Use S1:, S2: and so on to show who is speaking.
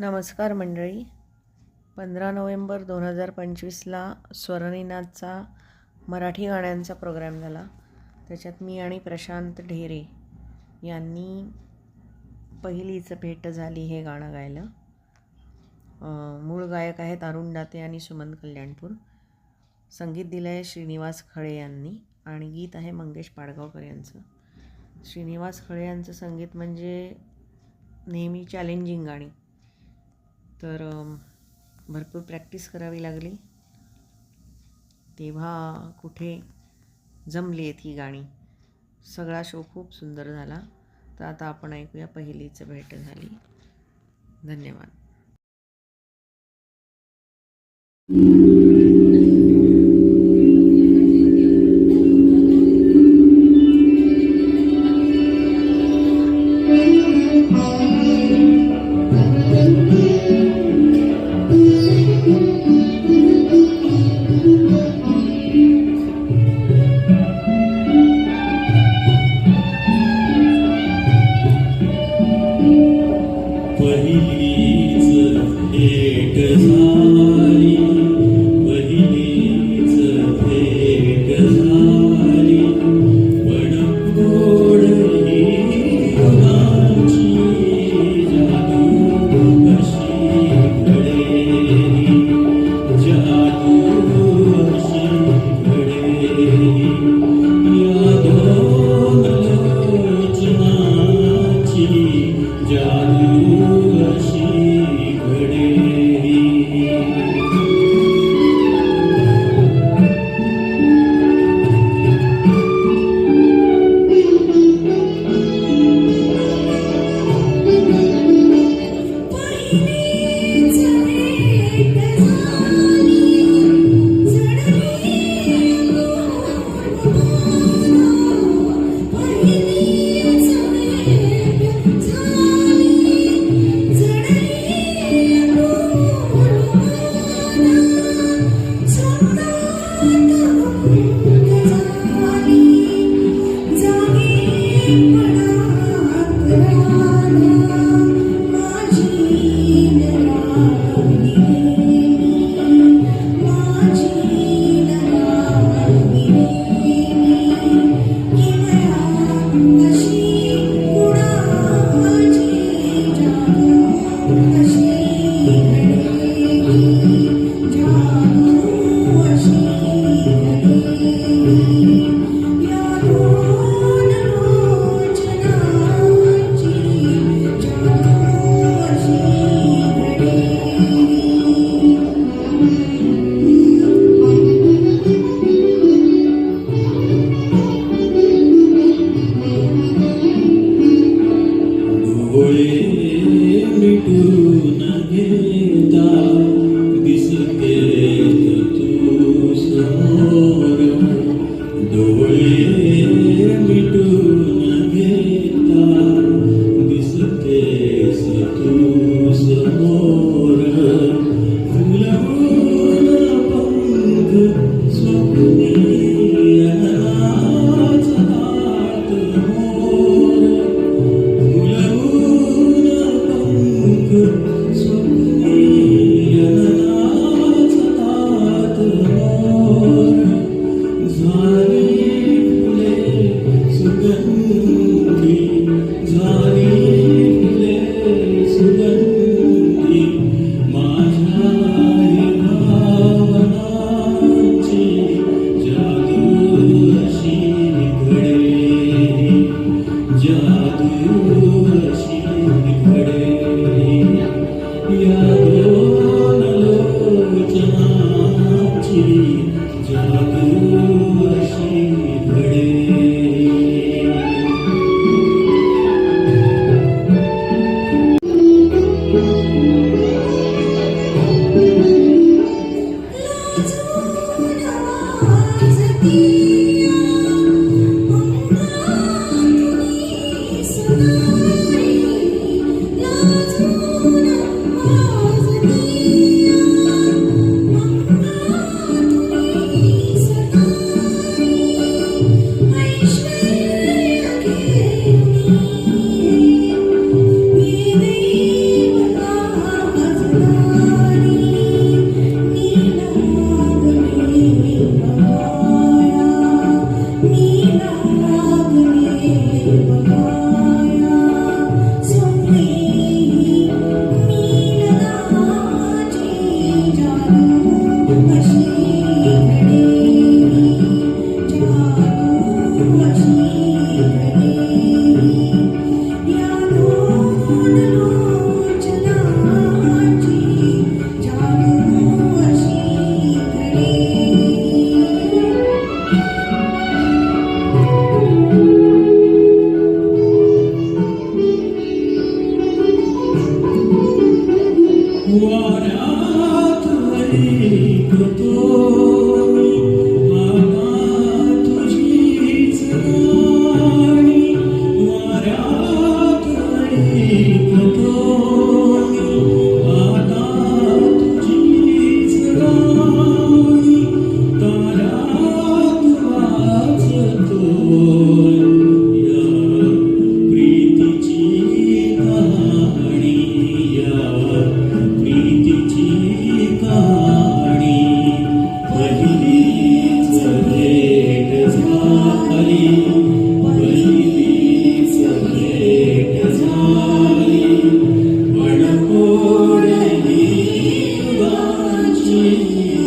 S1: नमस्कार मंडळी. पंधरा नोव्हेंबर दोन हजार पंचवीसला स्वरनिनादचा मराठी गाण्यांचा प्रोग्राम झाला. त्याच्यात मी आणि प्रशांत ढेरे यांनी पहिलीच भेट झाली हे गाणं गायलं. मूळ गायक आहेत अरुण दाते आणि सुमन कल्याणपूर. संगीत दिलं आहे श्रीनिवास खळे यांनी आणि गीत आहे मंगेश पाडगावकर यांचं. श्रीनिवास खळे यांचं संगीत म्हणजे नेहमी चॅलेंजिंग गाणी. तर भरपूर प्रॅक्टिस करावी लागली. तेव्हा कुठे जमली आहेत ही गाणी. सगळा शो खूप सुंदर झाला. तर आता आपण ऐकूया पहिलीच भेट झाली. धन्यवाद.
S2: Jesus.